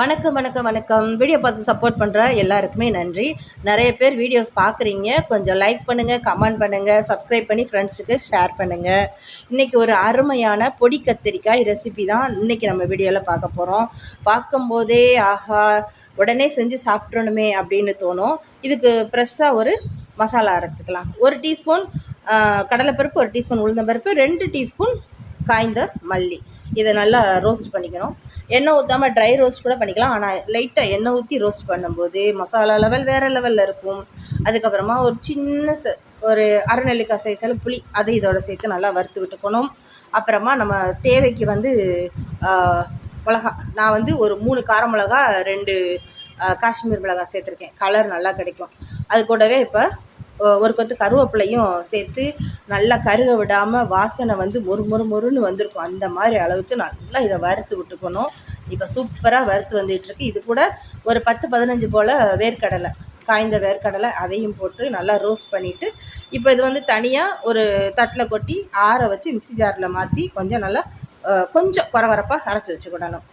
வணக்கம் வணக்கம் வணக்கம். வீடியோ பார்த்து சப்போர்ட் பண்ணுற எல்லாருக்குமே நன்றி. நிறைய பேர் வீடியோஸ் பார்க்குறீங்க. கொஞ்சம் லைக் பண்ணுங்கள் கமெண்ட் பண்ணுங்கள் சப்ஸ்கிரைப் பண்ணி ஃப்ரெண்ட்ஸுக்கு ஷேர் பண்ணுங்கள் இன்றைக்கி ஒரு அருமையான பொடி கத்திரிக்காய் ரெசிபி தான் இன்றைக்கி நம்ம வீடியோவில் பார்க்க போகிறோம் பார்க்கும்போதே ஆஹா உடனே செஞ்சு சாப்பிட்றணுமே அப்படின்னு தோணும். இதுக்கு ஃப்ரெஷ்ஷாக ஒரு மசாலா அரைச்சிக்கலாம். ஒரு டீஸ்பூன் கடலைப்பருப்பு ஒரு டீஸ்பூன் உளுந்தம்பருப்பு ரெண்டு டீஸ்பூன் காய்ந்த மல்லி. இதை நல்லா ரோஸ்ட் பண்ணிக்கணும். எண்ணெய் ஊற்றாமல் ட்ரை ரோஸ்ட் கூட பண்ணிக்கலாம். ஆனால் லைட்டாக எண்ணெய் ஊற்றி ரோஸ்ட் பண்ணும்போது மசாலா லெவல் வேறு லெவலில் இருக்கும். அதுக்கப்புறமா ஒரு சின்ன ச ஒரு அரைநெல்லிக்காய் சைஸில் புளி அதை இதோட சேர்த்து நல்லா வறுத்து விட்டுக்கணும். அப்புறமா நம்ம தேவைக்கு வந்து மிளகா. நான் வந்து ஒரு மூணு கார மிளகா ரெண்டு காஷ்மீர் மிளகா சேர்த்துருக்கேன். கலர் நல்லா கிடைக்கும். அது கூடவே இப்போ ஒரு கொத்து கருவேப்பிலையும் சேர்த்து நல்லா கருக விடாமல் வாசனை வந்து மொறு மொறு மொறுன்னு வந்திருக்கும். அந்த மாதிரி அளவுக்கு நல்லா இதை வறுத்து விட்டுக்கணும். இப்போ சூப்பராக வறுத்து வந்துட்டுருக்கு இது கூட ஒரு பத்து பதினஞ்சு போல் வேர்க்கடலை காய்ந்த வேர்க்கடலை அதையும் போட்டு நல்லா ரோஸ்ட் பண்ணிவிட்டு இப்போ இது வந்து தனியாக ஒரு தட்டில் கொட்டி ஆற வச்சு மிக்சி ஜாரில் மாற்றி கொஞ்சம் நல்லா கொஞ்சம் குறகுறப்பாக அரைச்சி வச்சுக்கிடணும்.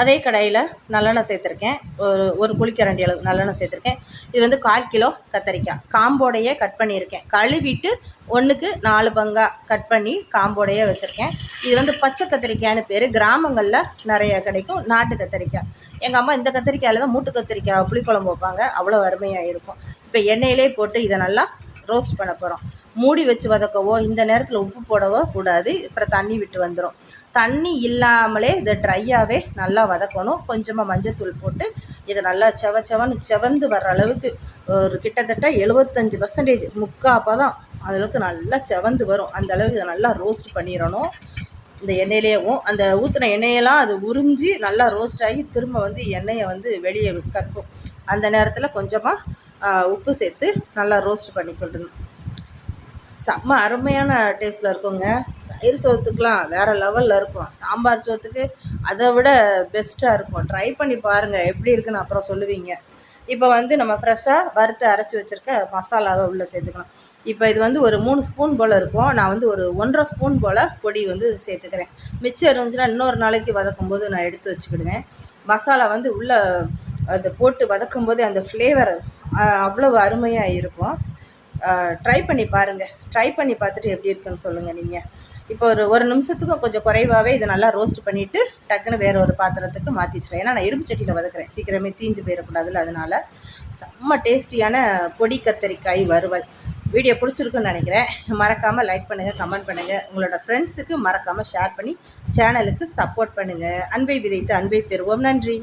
அதே கடையில் நல்லெண்ணெய் சேர்த்துருக்கேன். ஒரு ஒரு குளிக்கரண்டி அளவு நல்லெண்ணெய் சேர்த்துருக்கேன். இது வந்து கால் கிலோ கத்தரிக்காய் காம்போடையே கட் பண்ணியிருக்கேன். கழுவிட்டு ஒன்றுக்கு நாலு பங்காக கட் பண்ணி காம்போடையே வச்சுருக்கேன். இது வந்து பச்சை கத்திரிக்காய்னு பேர். கிராமங்களில் நிறைய கிடைக்கும். நாட்டு கத்திரிக்காய் எங்கள் அம்மா இந்த கத்திரிக்காயில் தான் மூட்டு கத்திரிக்காய் புளிக்குழம்பு வைப்பாங்க. அவ்வளோ அருமையாக இருக்கும். இப்போ எண்ணெயிலே போட்டு இதை நல்லா ரோஸ்ட் பண்ண போகிறோம் மூடி வச்சு வதக்கவோ இந்த நேரத்தில் உப்பு போடவோ கூடாது. அப்புறம் தண்ணி விட்டு வந்துடும் தண்ணி இல்லாமலே இதை ட்ரையாகவே நல்லா வதக்கணும். கொஞ்சமாக மஞ்சத்தூள் போட்டு இதை நல்லா செவ செவன்னு செவந்து வர்ற அளவுக்கு ஒரு கிட்டத்தட்ட எழுபத்தஞ்சி பர்சன்டேஜ் முக்காப்பாக தான் அளவுக்கு நல்லா செவந்து வரும். அந்த அளவுக்கு இதை நல்லா ரோஸ்ட் பண்ணிடணும். இந்த எண்ணெயிலேயும் அந்த ஊற்றின எண்ணெயெல்லாம் அது உறிஞ்சி நல்லா ரோஸ்ட் ஆகி திரும்ப வந்து எண்ணெயை வந்து வெளியே கக்கும். அந்த நேரத்தில் கொஞ்சமாக உப்பு சேர்த்து நல்லா ரோஸ்ட் பண்ணி கொள்ளணும். செம்ம அருமையான டேஸ்ட்டில் இருக்குங்க. தயிர் சோத்துக்கெலாம் வேறு லெவலில் இருக்கும். சாம்பார் சோத்துக்கு அதை விட பெஸ்ட்டாக இருக்கும். ட்ரை பண்ணி பாருங்கள் எப்படி இருக்குன்னு அப்புறம் சொல்லுவீங்க. இப்போ வந்து நம்ம ஃப்ரெஷ்ஷாக வறுத்து அரைச்சி வச்சுருக்க மசாலாவை உள்ளே சேர்த்துக்கலாம். இப்போ இது வந்து ஒரு மூணு ஸ்பூன் போல் இருக்கும். நான் வந்து ஒரு ஒன்றரை ஸ்பூன் போல் பொடி வந்து சேர்த்துக்கிறேன். மிச்சம் இருந்துச்சுன்னா இன்னொரு நாளைக்கு வதக்கும் போது நான் எடுத்து வச்சுக்கிடுவேன். மசாலா வந்து உள்ளே அதை போட்டு வதக்கும் போது அந்த ஃப்ளேவர் அவ்வளவு அருமையாக இருக்கும். ட்ரை பண்ணி பாருங்கள் ட்ரை பண்ணி பார்த்துட்டு எப்படி இருக்குன்னு சொல்லுங்கள் நீங்கள் இப்போ ஒரு ஒரு நிமிஷத்துக்கும் கொஞ்சம் குறைவாகவே இதை நல்லா ரோஸ்ட் பண்ணிவிட்டு டக்குன்னு வேறு ஒரு பாத்திரத்துக்கு மாற்றி வச்சுருவேன் ஏன்னா நான் இரும்பு சட்டியில் வதக்குறேன். சீக்கிரமே தீஞ்சு போயிடக்கூடாதுல அதனால் செம்ம டேஸ்டியான பொடி கத்தரிக்காய் வறுவல். வீடியோ பிடிச்சிருக்குன்னு நினைக்கிறேன். மறக்காமல் லைக் பண்ணுங்கள் கமெண்ட் பண்ணுங்கள் உங்களோட ஃப்ரெண்ட்ஸுக்கு மறக்காமல் ஷேர் பண்ணி சேனலுக்கு சப்போர்ட் பண்ணுங்கள் அன்பை விதைத்து அன்பை பெறுவோம். நன்றி.